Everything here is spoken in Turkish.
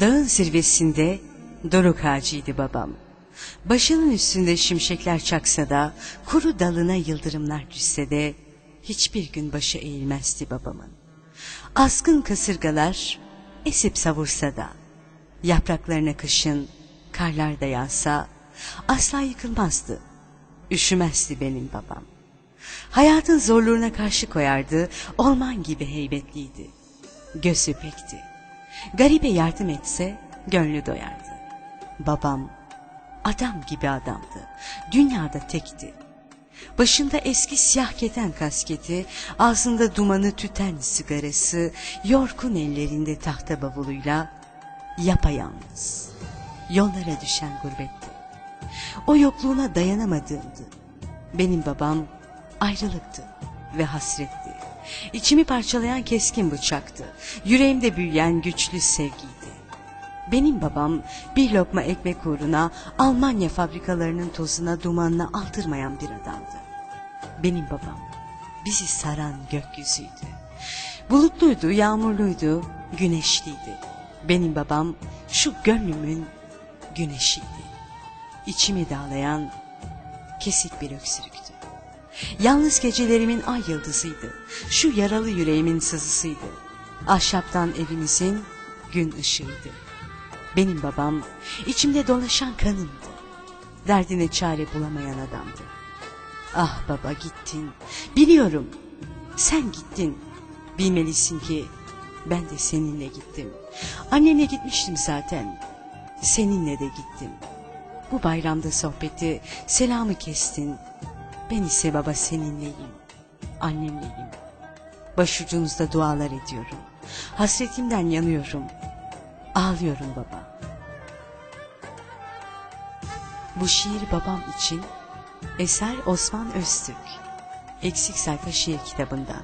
Dağın zirvesinde doruk ağacıydı babam. Başının üstünde şimşekler çaksa da, kuru dalına yıldırımlar düşse de, hiçbir gün başı eğilmezdi babamın. Askın kasırgalar esip savursa da, yapraklarına kışın karlar da yağsa, asla yıkılmazdı, üşümezdi benim babam. Hayatın zorluğuna karşı koyardı, orman gibi heybetliydi. Gözü pekti. Garibe yardım etse gönlü doyardı. Babam adam gibi adamdı. Dünyada tekti. Başında eski siyah keten kasketi, ağzında dumanı tüten sigarası, yorgun ellerinde tahta bavuluyla yapayalnız. Yollara düşen gurbetti. O yokluğuna dayanamadığımdı. Benim babam ayrılıktı ve hasretti. İçimi parçalayan keskin bıçaktı. Yüreğimde büyüyen güçlü sevgiydi. Benim babam bir lokma ekmek uğruna Almanya fabrikalarının tozuna dumanına aldırmayan bir adamdı. Benim babam bizi saran gökyüzüydü. Bulutluydu, yağmurluydu, güneşliydi. Benim babam şu gönlümün güneşiydi. İçimi dağlayan kesik bir öksürüktü. Yalnız gecelerimin ay yıldızıydı. Şu yaralı yüreğimin sızısıydı. Ahşaptan evimizin gün ışığıydı. Benim babam içimde dolaşan kanımdı. Derdine çare bulamayan adamdı. Ah baba gittin. Biliyorum. Sen gittin. Bilmelisin ki ben de seninle gittim. Annemle gitmiştim zaten. Seninle de gittim. Bu bayramda sohbeti, selamı kestin. Ben ise baba seninleyim, annemleyim. Başucunuzda dualar ediyorum. Hasretimden yanıyorum. Ağlıyorum baba. Bu şiir babam için eser Osman Öztürk. Eksik sayfa şiir kitabından.